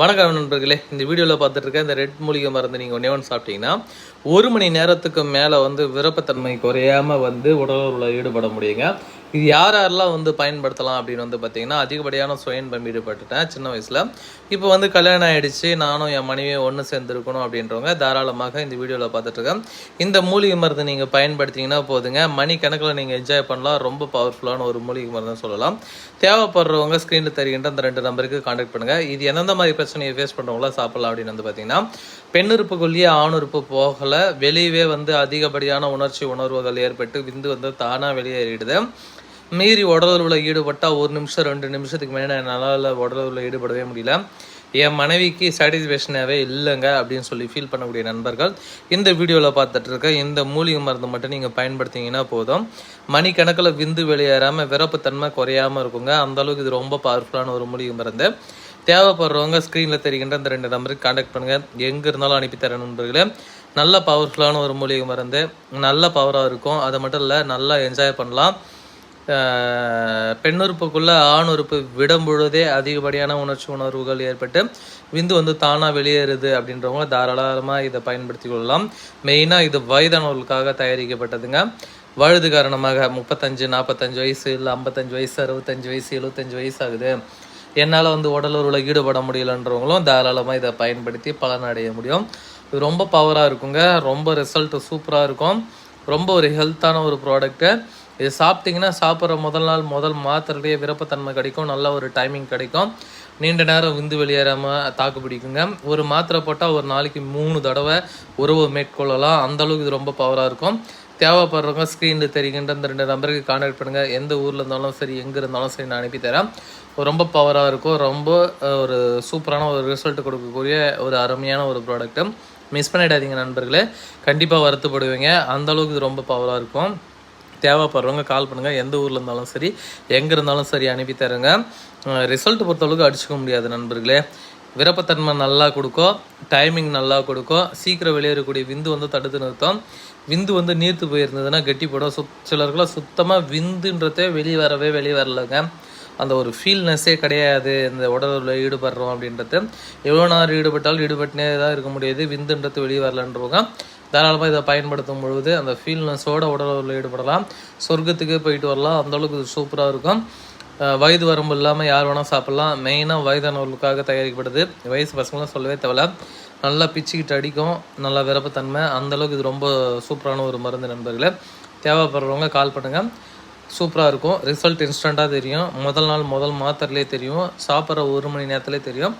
வணக்கம் நண்பர்களே. இந்த வீடியோவில் பார்த்துட்டு இருக்க இந்த ரெட் மூலிகை மருந்து நீங்கள் ஒன்றே ஒன்று சாப்பிட்டீங்கன்னா ஒரு மணி நேரத்துக்கு மேலே வந்து விருப்பத்தன்மை குறையாமல் வந்து உடலுறவில் ஈடுபட முடியுங்க. இது யார் யாரெல்லாம் வந்து பயன்படுத்தலாம் அப்படின்னு வந்து பார்த்தீங்கன்னா அதிகப்படியான சுயன்பம் ஈடுபட்டுட்டேன் சின்ன வயசில். இப்போ வந்து கல்யாணம் ஆகிடுச்சு நானும் என் மனைவியும் ஒன்று சேர்ந்துருக்கணும் அப்படின்றவங்க தாராளமாக இந்த வீடியோவில் பார்த்துட்ருக்கேன் இந்த மூலிகை மருந்து நீங்கள் பயன்படுத்திங்கன்னா போதுங்க. மணி கணக்கில் நீங்கள் என்ஜாய் பண்ணலாம். ரொம்ப பவர்ஃபுல்லான ஒரு மூலிகை மருந்துன்னு சொல்லலாம். தேவைப்படுறவங்க ஸ்க்ரீனில் தருகின்ற அந்த ரெண்டு நம்பருக்கு காண்டாக்ட் பண்ணுங்கள் இது எந்தெந்த மாதிரி பிரச்சனையை ஃபேஸ் பண்ணுறவங்களா சாப்பிட்லாம் அப்படின்னு வந்து பார்த்தீங்கன்னா பெண்ணுறுப்புக்குள்ளேயே ஆணுறுப்பு போகலை. வெளியவே வந்து அதிகப்படியான உணர்ச்சி உணர்வுகள் ஏற்பட்டு விந்து வந்து தானாக வெளியேறிடுது. மீறி உடலுறவில் ஈடுபட்டால் ஒரு நிமிஷம் ரெண்டு நிமிஷத்துக்கு மேலே என்னால் உடலுறவில் ஈடுபடவே முடியல. என் மனைவிக்கு சாட்டிஸ்ஃபேக்ஷனாகவே இல்லைங்க அப்படின்னு சொல்லி ஃபீல் பண்ணக்கூடிய நண்பர்கள் இந்த வீடியோவில் பார்த்துட்டு இருக்க இந்த மூலிகை மருந்து மட்டும் நீங்கள் பயன்படுத்திங்கன்னா போதும். மணிக்கணக்கில் விந்து வெளியேறாமல் விரப்புத்தன்மை குறையாமல் இருக்குங்க. அந்தளவுக்கு இது ரொம்ப பவர்ஃபுல்லான ஒரு மூலிகை மருந்து. தேவைப்படுறவங்க ஸ்க்ரீனில் தெரிகின்ற இந்த ரெண்டு நம்பருக்கு காண்டாக்ட் பண்ணுங்கள் எங்கே இருந்தாலும் அனுப்பித்தர நண்பர்களே. நல்ல பவர்ஃபுல்லான ஒரு மூலிகை மருந்து. நல்ல பவராக இருக்கும். அதை மட்டும் இல்லை நல்லா என்ஜாய் பண்ணலாம். பெண்ணுறுப்புக்குள்ள ஆண் உறுப்பு விடும் பொழுதே அதிகப்படியான உணர்ச்சி உணர்வுகள் ஏற்பட்டு விந்து வந்து தானாக வெளியேறுது அப்படின்றவங்க தாராளமாக இதை பயன்படுத்தி கொள்ளலாம். மெயினாக இது வயதானவர்களுக்காக தயாரிக்கப்பட்டதுங்க. வழுது காரணமாக முப்பத்தஞ்சு நாற்பத்தஞ்சு வயசு இல்லை ஐம்பத்தஞ்சு வயசு அறுபத்தஞ்சு வயசு எழுபத்தஞ்சு வயசு ஆகுது. என்னால் வந்து உடலுறவில் ஈடுபட முடியலன்றவங்களும் தாராளமாக இதை பயன்படுத்தி பலனடைய முடியும். இது ரொம்ப பவராக இருக்குங்க. ரொம்ப ரிசல்ட் சூப்பராக இருக்கும். ரொம்ப ஒரு ஹெல்த்தான ஒரு ப்ராடக்ட்டு இது சாப்பிட்டிங்கன்னா சாப்பிட்ற முதல் நாள் முதல் மாத்திரையிலேயே விருப்பத்தன்மை கிடைக்கும் நல்ல ஒரு டைமிங் கிடைக்கும். நீண்ட நேரம் விந்து வெளியேறாமல் தாக்கு பிடிக்குங்க. ஒரு மாத்திரை போட்டால் ஒரு நாளைக்கு மூணு தடவை உறவு மேற்கொள்ளலாம். அந்தளவுக்கு இது ரொம்ப பவராக இருக்கும். தேவைப்படுறவங்க ஸ்க்ரீனில் தெரிகின்ற இந்த ரெண்டு நம்பருக்கு கான்டாக்ட் பண்ணுங்கள் எந்த ஊரில் இருந்தாலும் சரி எங்கே இருந்தாலும் சரி நான் அனுப்பி தரேன். ரொம்ப பவராக இருக்கும். ரொம்ப ஒரு சூப்பரான ஒரு ரிசல்ட் கொடுக்கக்கூடிய ஒரு அருமையான ஒரு ப்ராடக்ட்டு மிஸ் பண்ணிடாதீங்க நண்பர்களே. கண்டிப்பாக வருத்தப்படுவீங்க. அந்த அளவுக்கு இது ரொம்ப பவராக இருக்கும். தேவைப்படுறவங்க கால் பண்ணுங்கள் எந்த ஊரில் இருந்தாலும் சரி எங்கே இருந்தாலும் சரி அனுப்பி தருங்க. ரிசல்ட் பொறுத்தளவுக்கு அடிச்சுக்க முடியாது நண்பர்களே. விருப்பத்தன்மை நல்லா கொடுக்கும் டைமிங் நல்லா கொடுக்கும் சீக்கிரம் வெளியேறக்கூடிய விந்து வந்து தடுத்து நிறுத்தும். விந்து வந்து நீர்த்து போயிருந்ததுன்னா கெட்டிப்படும் சுத் சிலருக்குலாம் சுத்தமாக விந்துன்றதே வெளியே வரவே வெளியே வரலைங்க. அந்த ஒரு ஃபீல்னஸ்ஸே கிடையாது. இந்த உடலில் ஈடுபடுறோம் அப்படின்றது. எவ்வளோ நேரம் ஈடுபட்டாலும் ஈடுபட்டுனே தான் இருக்க முடியாது. விந்துன்றது வெளியே வரலன்றவங்க தாராளமாக இதை பயன்படுத்தும் பொழுது அந்த ஃபீல்னஸோட உடலில் ஈடுபடலாம். சொர்க்கத்துக்கு போயிட்டு வரலாம். அந்த அளவுக்கு இது சூப்பராக இருக்கும். வயது வரம்பு இல்லாமல் யார் வேணால் சாப்பிட்லாம். மெயினாக வயதானவர்களுக்காக தயாரிக்கப்படுது. வயசு பசங்களாம் சொல்லவே தேவையில்ல. நல்லா பிச்சுக்கிட்டு அடிக்கும். நல்லா விரப்பத்தன்மை அந்தளவுக்கு இது ரொம்ப சூப்பரான ஒரு மருந்து நண்பர்களே. தேவைப்படுறவங்க கால் பண்ணுங்கள் சூப்பராக இருக்கும். ரிசல்ட் இன்ஸ்டண்ட்டாக தெரியும். முதல் நாள் முதல் மாத்திரலே தெரியும். சாப்பிட்ற ஒரு மணி நேரத்துலேயே தெரியும்.